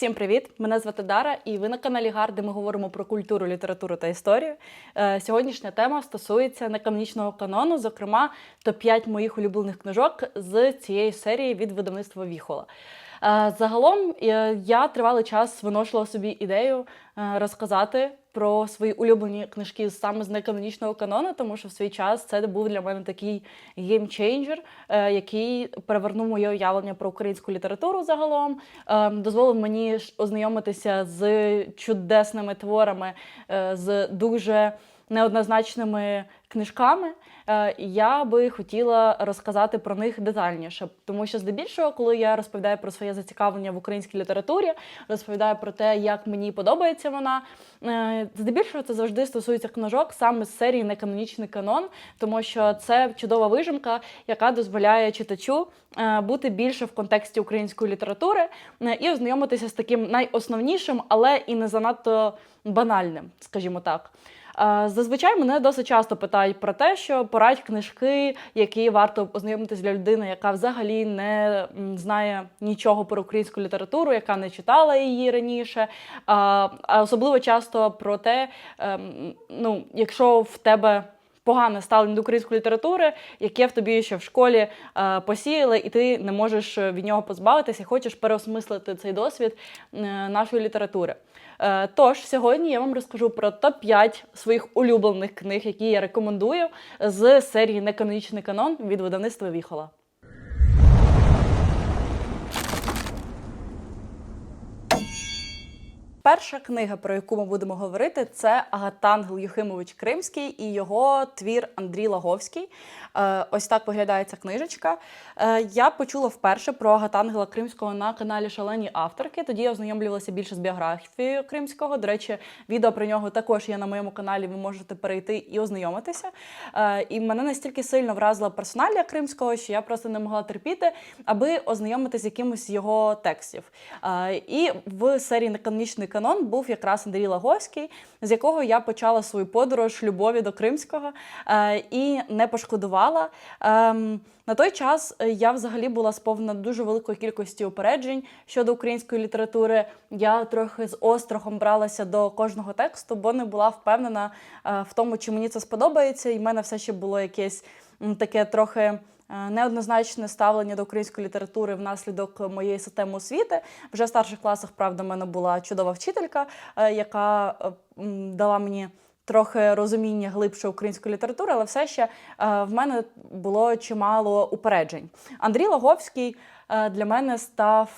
Всім привіт! Мене звати Дара, і ви на каналі Гар, де ми говоримо про культуру, літературу та історію. Е, Сьогоднішня тема стосується неканонічного канону, зокрема, топ-5 моїх улюблених книжок з цієї серії від видавництва Віхола. Е, Загалом е, я тривалий час виношила собі ідею е, розказати про свої улюблені книжки саме з неканонічного канону, тому що в свій час це був для мене такий геймчейнджер, який перевернув моє уявлення про українську літературу загалом, е, дозволив мені ознайомитися з чудесними творами, е, з дуже неоднозначними книжками. Е, Я би хотіла розказати про них детальніше, тому що здебільшого, коли я розповідаю про своє зацікавлення в українській літературі, розповідаю про те, як мені подобається вона. е, Здебільшого це завжди стосується книжок саме з серії Неканонічний канон, тому що це чудова вижимка, яка дозволяє читачу е, бути більше в контексті української літератури і ознайомитися з таким найосновнішим, але і не занадто банальним, скажімо так. Е, Зазвичай мене досить часто питають про те, що порадь книжки, які варто ознайомитись для людини, яка взагалі не знає нічого про українську літературу, яка не читала її раніше. А а особливо часто про те, ем, ну, якщо в тебе. Погане ставлення до української літератури, яке в тобі ще в школі е, посіяли, і ти не можеш від нього позбавитися, хочеш переосмислити цей досвід е, нашої літератури. Е, Тож сьогодні я вам розкажу про топ-5 своїх улюблених книг, які я рекомендую з серії Неканонічний канон від видавництва Віхола. Перша книга, про яку ми будемо говорити, це Агатангел Юхимович Кримський і його твір Андрій Лаговський. Е, Ось так виглядає ця книжечка. Е, Я почула вперше про Агатангела Кримського на каналі Шалені авторки. Тоді я ознайомлювалася більше з біографією Кримського. До речі, відео про нього також є на моєму каналі. Ви можете перейти і ознайомитися. Е, І мене настільки сильно вразила персоналія Кримського, що я просто не могла терпіти, аби ознайомитися з якимось його текстів. І в серії Неканонічний канон був якраз Андрій Лаговський, з якого я почала свою подорож любові до Кримського е, і не пошкодувала. Ем, На той час е, я взагалі була сповнена дуже великої кількості упереджень щодо української літератури. Я трохи з острахом бралася до кожного тексту, бо не була впевнена е, в тому, чи мені це сподобається, і в мене все ще було якесь таке трохи. Е, Неоднозначне ставлення до української літератури внаслідок моєї системи освіти. Вже в старших класах, правда, в мене була чудова вчителька, е, яка е, дала мені трохи розуміння глибше української літератури, але все ще в мене було чимало упереджень. Андрій Лаговський е, для мене став.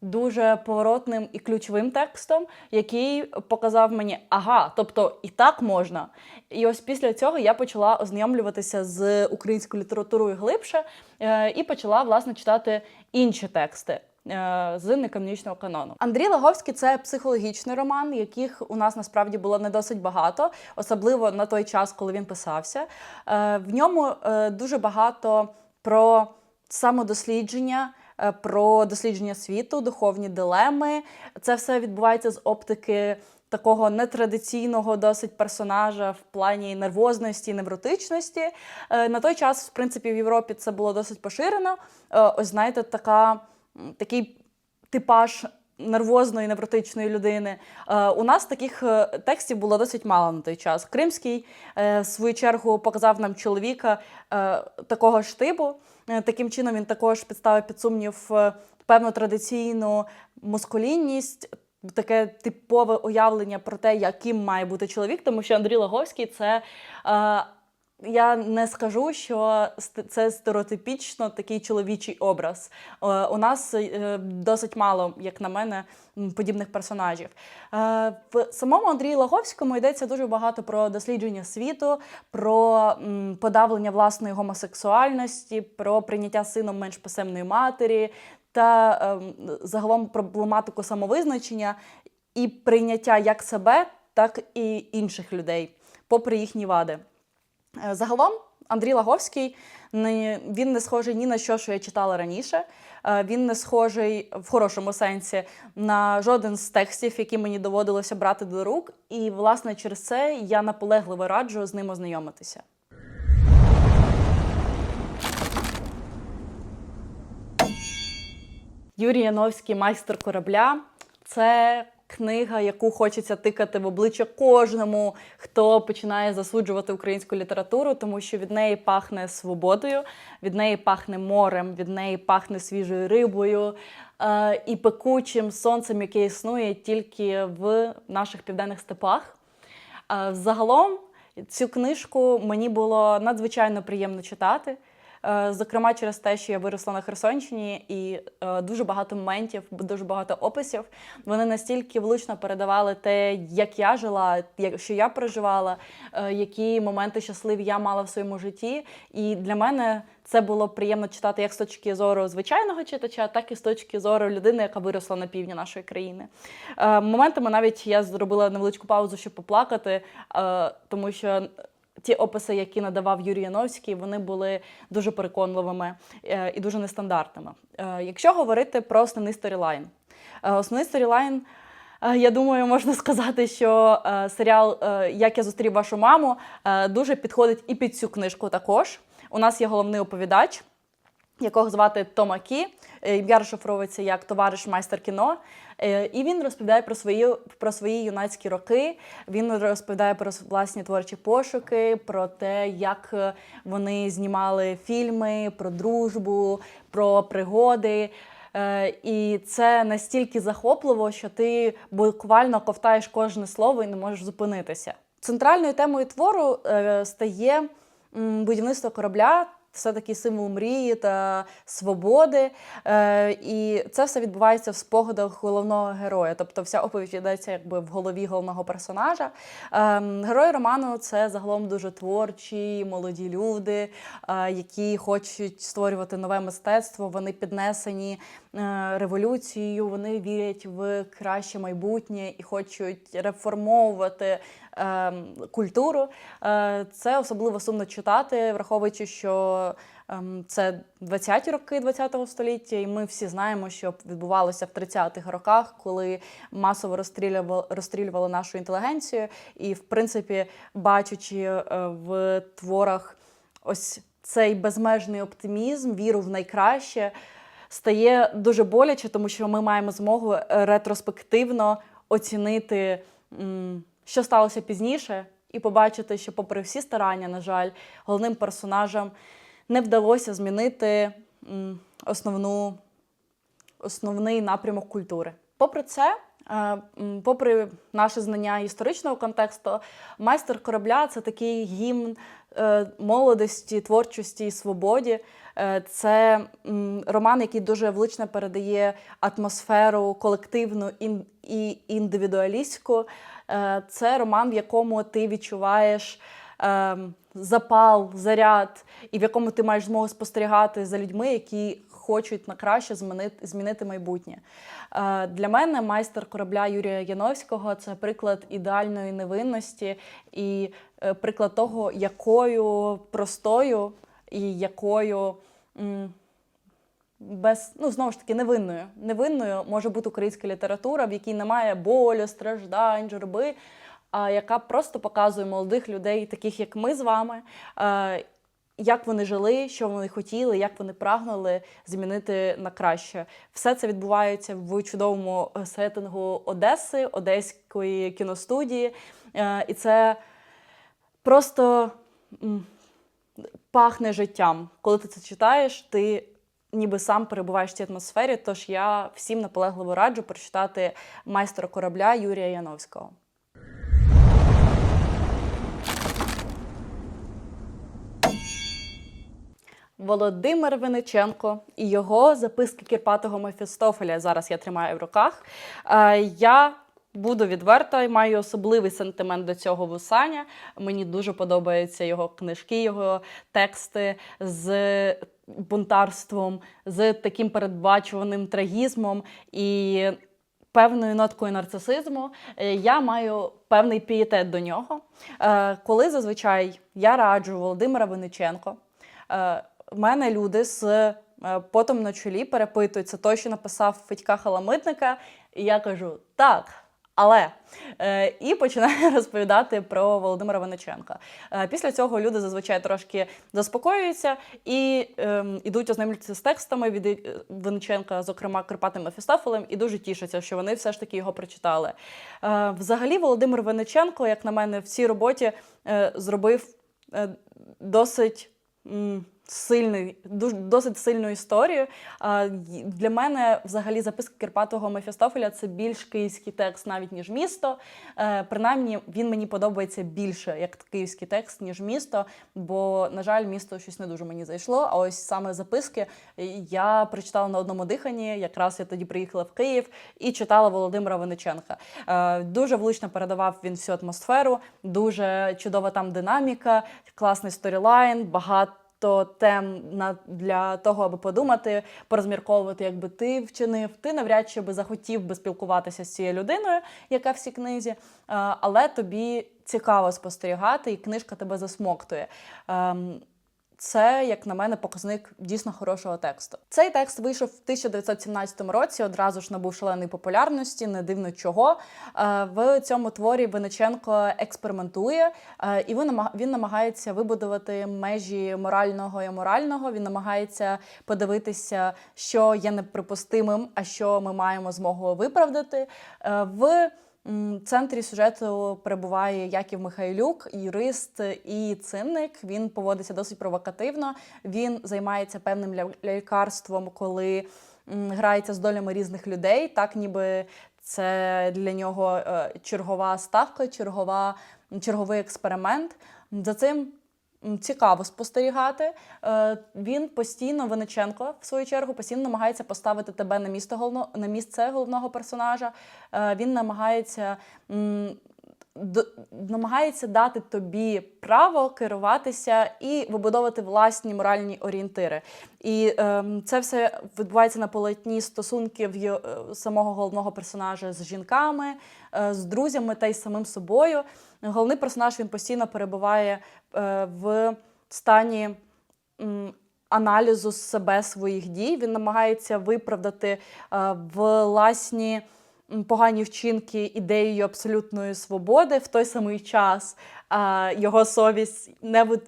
Дуже поворотним і ключовим текстом, який показав мені, ага, тобто і так можна. І ось після цього я почала ознайомлюватися з українською літературою глибше е, і почала власне читати інші тексти. е, З неканонічного канону Андрій Лаговський це психологічний роман, яких у нас насправді було не досить багато, особливо на той час, коли він писався. Е, В ньому дуже багато про самодослідження, про дослідження світу, духовні дилеми. Це все відбувається з оптики такого нетрадиційного досить персонажа в плані нервозності, невротичності. Е, На той час, в принципі, в Європі це було досить поширено. Е, Ось знаєте, така, такий типаж. Нервозної невротичної людини. Е, у нас таких е, текстів було досить мало на той час. Кримський, е, в свою чергу, показав нам чоловіка е, такого ж типу. Е, Таким чином він також підставив під сумнів е, певну традиційну мускулінність, таке типове уявлення про те, яким має бути чоловік, тому що Андрій Лаговський це. Е, я не скажу, що це стереотипічно такий чоловічий образ. Е, У нас е, досить мало, як на мене, подібних персонажів. Е, В самому Андрії Лаговському йдеться дуже багато про дослідження світу, про подавлення власної гомосексуальності, про прийняття сином менш писемної матері та ем, загалом проблематику самовизначення і прийняття як себе, так і інших людей, попри їхні вади. Е, Загалом Андрій Лаговський він не схожий ні на що, що я читала раніше. Е, Він не схожий в хорошому сенсі на жоден з текстів, які мені доводилося брати до рук. І, власне, через це я наполегливо раджу з ним ознайомитися. Юрій Яновський, майстер корабля. Це книга, яку хочеться тикати в обличчя кожному, хто починає засуджувати українську літературу, тому що від неї пахне свободою, від неї пахне морем, від неї пахне свіжою рибою е, і пекучим сонцем, яке існує тільки в наших південних степах. Е, Загалом цю книжку мені було надзвичайно приємно читати. Е, Зокрема, через те, що я виросла на Херсонщині, і е, дуже багато моментів, дуже багато описів. Вони настільки влучно передавали те, як я жила, що я проживала, е, які моменти щасливі я мала в своєму житті. І для мене це було приємно читати як з точки зору звичайного читача, так і з точки зору людини, яка виросла на півдні нашої країни. Моментами навіть я зробила невеличку паузу, щоб поплакати, тому що ті описи, які надавав Юрій Яновський, вони були дуже переконливими е, і дуже нестандартними. Е, Якщо говорити про основний сторілайн, Е, основний сторілайн. Я думаю, можна сказати, що серіал Як я зустрів вашу маму дуже підходить і під цю книжку також. У нас є головний оповідач, якого звати Тома Кі. Е, Ім'я розшифровується як товариш майстер кіно. Е, І він розповідає про свої, про свої юнацькі роки. Він розповідає про власні творчі пошуки, про те, як е, вони знімали фільми, про дружбу, про пригоди. І це настільки захопливо, що ти буквально ковтаєш кожне слово і не можеш зупинитися. Центральною темою твору стає будівництво корабля. Це такий символ мрії та свободи. Е, і це все відбувається в спогадах головного героя. Тобто вся оповідь йдеться якби в голові головного персонажа. Е, герої роману це загалом дуже творчі, молоді люди, е, які хочуть створювати нове мистецтво. Вони піднесені е, революцією, вони вірять в краще майбутнє і хочуть реформовувати е, культуру. Е, Це особливо сумно читати, враховуючи, що ем, це 20-ті роки ХХ століття, і ми всі знаємо, що відбувалося в 30-х роках, коли масово розстрілювали, розстрілювали нашу інтелігенцію. І, в принципі, бачачи е, в творах ось цей безмежний оптимізм, віру в найкраще. Стає дуже боляче, тому що ми маємо змогу е, ретроспективно оцінити, що сталося пізніше, і побачити, що, попри всі старання, на жаль, головним персонажам не вдалося змінити основну, основний напрямок культури. Попри це, е, попри наше знання історичного контексту, майстер корабля це такий гімн молодості, творчості і свободі. Е, Це роман, який дуже влично передає атмосферу колективну і індивідуалістську. Е, Це роман, в якому ти відчуваєш запал, заряд, і в якому ти маєш змогу спостерігати за людьми, які хочуть на краще змінити, змінити майбутнє. Е, Для мене майстер корабля Юрія Яновського це приклад ідеальної невинності і е, приклад того, якою простою і якою. без, ну знову ж таки, невинною. Невинною може бути українська література, в якій немає болю, страждань, журби, а яка просто показує молодих людей, таких як ми з вами, е, як вони жили, що вони хотіли, як вони прагнули змінити на краще. Все це відбувається в чудовому сеттингу Одеси, Одеської кіностудії. Е, І це просто пахне життям. Коли ти це читаєш, ти ніби сам перебуваєш в цій атмосфері. Тож я всім наполегливо раджу прочитати майстра корабля Юрія Яновського. Володимир Виниченко і його записки Кірпатого Мефістофеля. Зараз я тримаю в руках. Е, Я буду відверта і маю особливий сентимент до цього вусаня. Мені дуже подобаються його книжки, його тексти з бунтарством, з таким передбачуваним трагізмом і певною ноткою нарцисизму. Е, Я маю певний пієтет до нього. Е, Коли зазвичай я раджу Володимира Виниченко. В мене люди з е, потом на чолі перепитують, це той, що написав Федька Халамитника. І я кажу: так, Але е, і починає розповідати про Володимира Винниченка. Е, після цього люди зазвичай трошки заспокоюються і е, ідуть ознайомлюватися з текстами від е, Винниченка, зокрема Карпатим Мефістофелем, і дуже тішаться, що вони все ж таки його прочитали. Е, взагалі, Володимир Винниченко, як на мене, в цій роботі е, зробив е, досить. м, Сильний, досить сильну історію. Для мене взагалі записки Кирпатого Мефістофеля це більш київський текст, навіть ніж місто. Е, Принаймні він мені подобається більше як київський текст, ніж місто. Бо, на жаль, місто щось не дуже мені зайшло. А ось саме записки е, я прочитала на одному диханні. Якраз я тоді приїхала в Київ і читала Володимира Винниченка. Е, Дуже влучно передавав він всю атмосферу, дуже чудова там динаміка, класний сторілайн, багато. То тем на для того, аби подумати, порозмірковувати, як би ти вчинив. Ти навряд чи би захотів би спілкуватися з цією людиною, яка в цій книзі, але тобі цікаво спостерігати, і книжка тебе засмоктує. Це, як на мене, показник дійсно хорошого тексту. Цей текст вийшов в 1917 році, одразу ж набув шаленої популярності, не дивно чого. Е, В цьому творі Винниченко експериментує, е, і він намагається вибудувати межі морального і аморального. Він намагається подивитися, що є неприпустимим, а що ми маємо змогу виправдати. Е, В В центрі сюжету перебуває Яків Михайлюк, юрист і цинник. Він поводиться досить провокативно. Він займається певним ля- лялькарством, коли грається з долями різних людей, так ніби це для нього е, чергова ставка, чергова, черговий експеримент. За цим цікаво спостерігати. Е, Він постійно, Винниченко, в свою чергу, постійно намагається поставити тебе на місце головно, на місце головного персонажа. Е, Він намагається. Намагається дати тобі право керуватися і вибудовувати власні моральні орієнтири. І ем, це все відбувається на полотні стосунків е, самого головного персонажа з жінками, е, з друзями та й самим собою. Головний персонаж він постійно перебуває е, в стані аналізу себе своїх дій. Він намагається виправдати е, власні погані вчинки ідеєю абсолютної свободи в той самий час. Його совість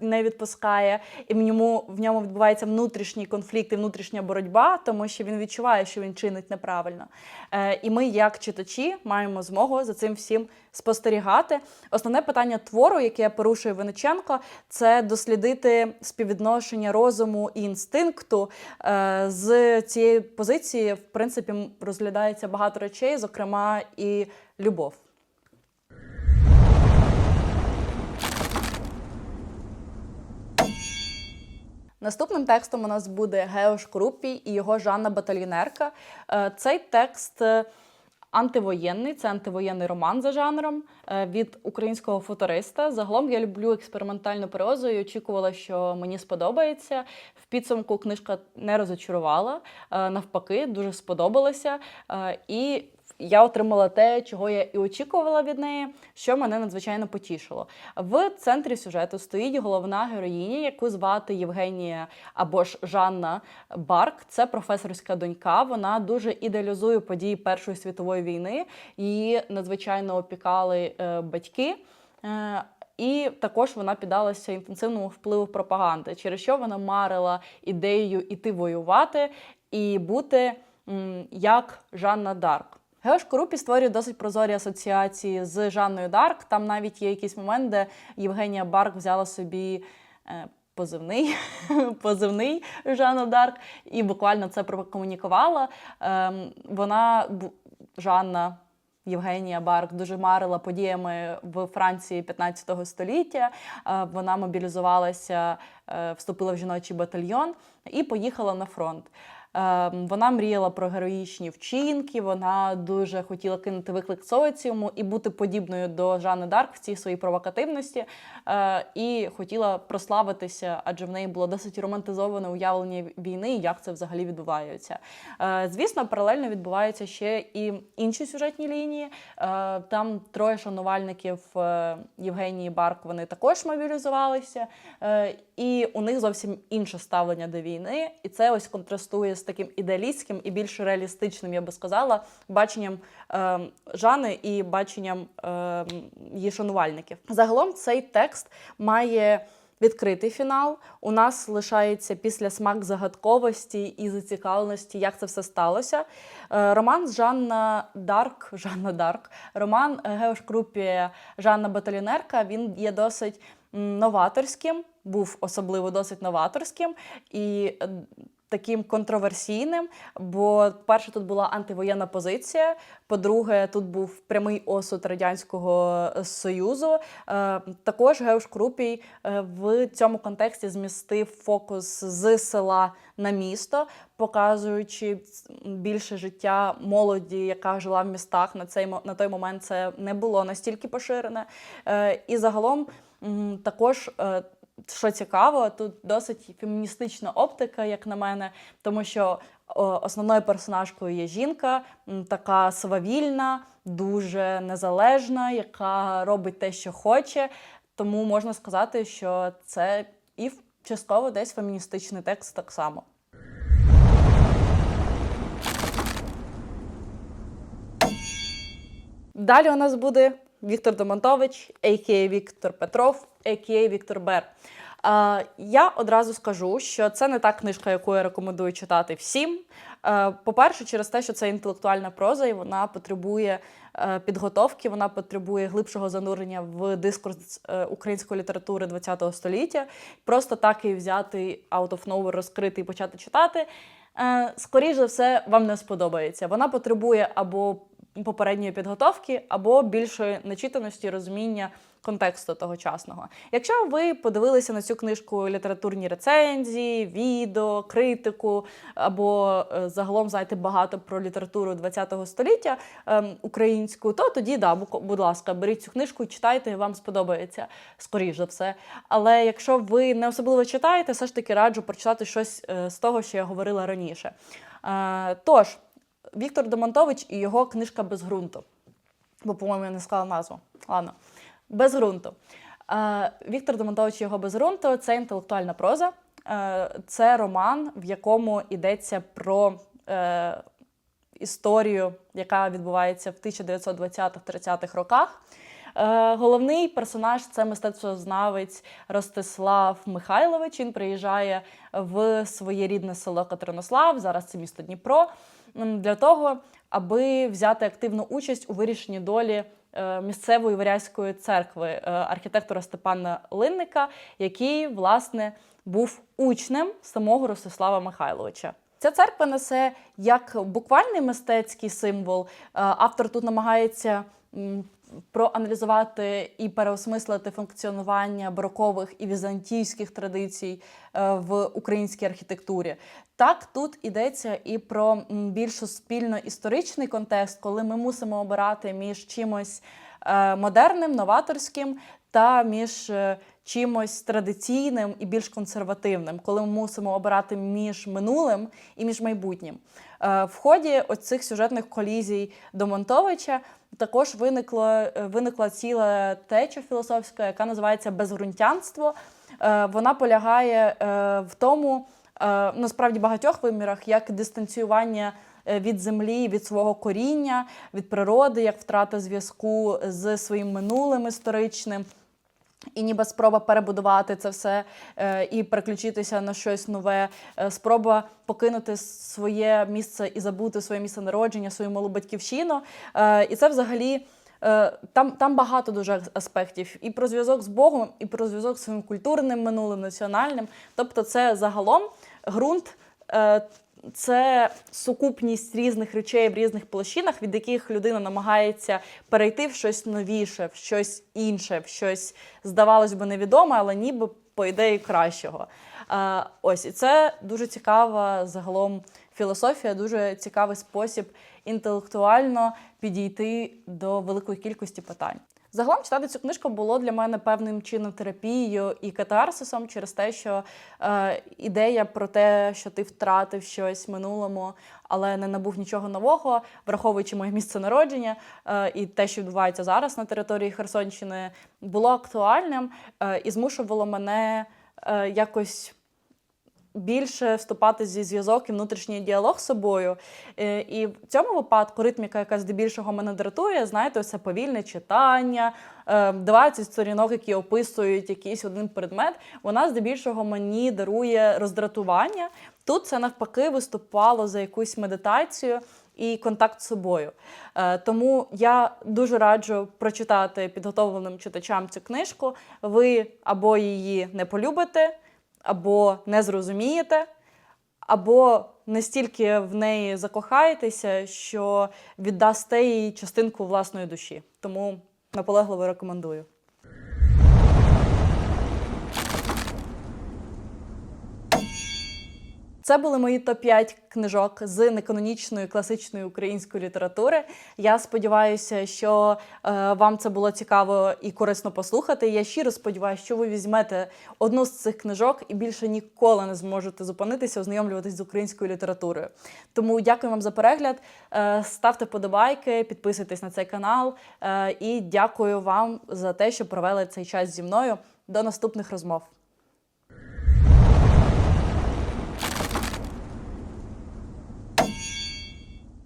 не відпускає, і в ньому в ньому відбувається внутрішній конфлікт і внутрішня боротьба, тому що він відчуває, що він чинить неправильно. Е, І ми, як читачі, маємо змогу за цим всім спостерігати. Основне питання твору, яке порушує Винниченко, це дослідити співвідношення розуму і інстинкту. Е, З цієї позиції, в принципі, розглядається багато речей, зокрема і любов. Наступним текстом у нас буде Геош Круппій і його Жанна Батальйонерка. Е, Цей текст е, антивоєнний, це антивоєнний роман за жанром е, від українського футуриста. Загалом я люблю експериментальну прозу і очікувала, що мені сподобається. В підсумку книжка не розочарувала, навпаки, дуже сподобалася. І я отримала те, чого я і очікувала від неї, що мене надзвичайно потішило. В центрі сюжету стоїть головна героїня, яку звати Євгенія або ж Жанна Барк. Це професорська донька. Вона дуже ідеалізує події Першої світової війни. Її надзвичайно опікали е, батьки. Е, і також вона піддалася інтенсивному впливу пропаганди, через що вона марила ідеєю іти воювати і бути як Жанна Дарк. Геош Корупі створює досить прозорі асоціації з Жанною Дарк. Там навіть є якийсь момент, де Євгенія Барк взяла собі е, позивний, позивний Жанна Дарк і буквально це прокомунікувала. Ем, вона Жанна. Євгенія Барк дуже марила подіями в Франції 15 століття. Е, Вона мобілізувалася, е, вступила в жіночий батальйон і поїхала на фронт. Е, Вона мріяла про героїчні вчинки, вона дуже хотіла кинути виклик соціуму і бути подібною до Жанни Дарк в цій своїй провокативності. Е, І хотіла прославитися, адже в неї було досить романтизоване уявлення війни, як це взагалі відбувається. Е, Звісно, паралельно відбуваються ще і інші сюжетні лінії. Е, Там троє шанувальників Євгенії Барк вони також мобілізувалися. Е, і у них зовсім інше ставлення до війни. І це ось контрастує з таким ідеалістським і більш реалістичним, я би сказала, баченням е, Жани і баченням е, її шанувальників. Загалом цей текст має. Відкритий фінал у нас лишається після смак загадковості і зацікавленості, як це все сталося. Е, Роман Жанна Дарк, Жанна Дарк, роман Геош Крупі Жанна Баталінерка. Він є досить новаторським, був особливо досить новаторським і е, таким контроверсійним. Бо, перше, тут була антивоєнна позиція. По-друге, тут був прямий осуд радянського Союзу. Е, Також Геош Крупій е, в цьому контексті змістив фокус з села на місто, показуючи більше життя молоді, яка жила в містах. На цей на той момент це не було настільки поширене. Е, І загалом також. Що цікаво, тут досить феміністична оптика, як на мене, тому що основною персонажкою є жінка, така свавільна, дуже незалежна, яка робить те, що хоче. Тому можна сказати, що це і частково десь феміністичний текст так само. Далі у нас буде Віктор Домонтович, а.к.а. Віктор Петров, а.к.а. Віктор Бер. Я одразу скажу, що це не та книжка, яку я рекомендую читати всім. По-перше, через те, що це інтелектуальна проза, і вона потребує е, підготовки, вона потребує глибшого занурення в дискурс е, української літератури ХХ століття. Просто так і взяти out of nowhere, розкрити і почати читати. е, Скоріше за все, вам не сподобається. Вона потребує або попередньої підготовки, або більшої начитаності, розуміння контексту тогочасного. Якщо ви подивилися на цю книжку літературні рецензії, відео, критику, або е, загалом знаєте багато про літературу ХХ століття ем, українську, то тоді да, будь ласка, беріть цю книжку, читайте, вам сподобається, скоріш все. Але якщо ви не особливо читаєте, все ж таки раджу прочитати щось е, з того, що я говорила раніше. Е, Тож, Віктор Домонтович і його книжка без ґрунту. Бо, по-моєму, я не сказала назву. Ладно. Без ґрунту. Е, Віктор Домонтович і його без ґрунту це інтелектуальна проза. Е, Це роман, в якому йдеться про е, історію, яка відбувається в 1920-30-х роках. Головний персонаж це мистецтвознавець Ростислав Михайлович. Він приїжджає в своє рідне село Катеринослав, зараз це місто Дніпро, для того, аби взяти активну участь у вирішенні долі е, місцевої варязької церкви е, архітектора Степана Линника, який, власне, був учнем самого Ростислава Михайловича. Ця церква несе як буквальний мистецький символ. Е, Автор тут намагається проаналізувати і переосмислити функціонування барокових і візантійських традицій е, в українській архітектурі. Так, тут йдеться і про більш суспільно-історичний контекст, коли ми мусимо обирати між чимось е, модерним, новаторським та між е, чимось традиційним і більш консервативним, коли ми мусимо обирати між минулим і між майбутнім. В ході оцих сюжетних колізій Домонтовича також виникло, е, виникла ціла теча філософська, яка називається безґрунтянство. Е, Вона полягає е, в тому, насправді багатьох вимірах, як дистанціювання від землі, від свого коріння, від природи, як втрата зв'язку з своїм минулим історичним. І ніби спроба перебудувати це все е, і переключитися на щось нове, е, спроба покинути своє місце і забути своє місце народження, свою малу батьківщину. Е, і це взагалі. Там, там багато дуже аспектів і про зв'язок з Богом, і про зв'язок з своїм культурним минулим, національним. Тобто, це загалом ґрунт це сукупність різних речей в різних площинах, від яких людина намагається перейти в щось новіше, в щось інше, в щось, здавалось би, невідоме, але ніби по ідеї кращого. Е, Ось і це дуже цікава загалом філософія, дуже цікавий спосіб інтелектуально підійти до великої кількості питань. Загалом читати цю книжку було для мене певним чином терапією і катарсисом через те, що е, ідея про те, що ти втратив щось в минулому, але не набув нічого нового, враховуючи моє місце народження е, і те, що відбувається зараз на території Херсонщини, було актуальним е, і змушувало мене е, якось більше вступати зі зв'язок і внутрішній діалог з собою. Е, І в цьому випадку ритміка, яка здебільшого мене дратує, знаєте, це повільне читання, е, 20 сторінок, які описують якийсь один предмет, вона здебільшого мені дарує роздратування. Тут це навпаки виступало за якусь медитацію. І контакт з собою. Е, тому я дуже раджу прочитати підготовленим читачам цю книжку. Ви або її не полюбите, або не зрозумієте, або настільки в неї закохаєтеся, що віддасте їй частинку власної душі. Тому наполегливо рекомендую. Це були мої топ-5 книжок з неканонічної класичної української літератури. Я сподіваюся, що е, вам це було цікаво і корисно послухати. Я щиро сподіваюся, що ви візьмете одну з цих книжок і більше ніколи не зможете зупинитися, ознайомлюватись з українською літературою. Тому дякую вам за перегляд. Е, ставте подобайки, підписуйтесь на цей канал. Е, і дякую вам за те, що провели цей час зі мною. До наступних розмов.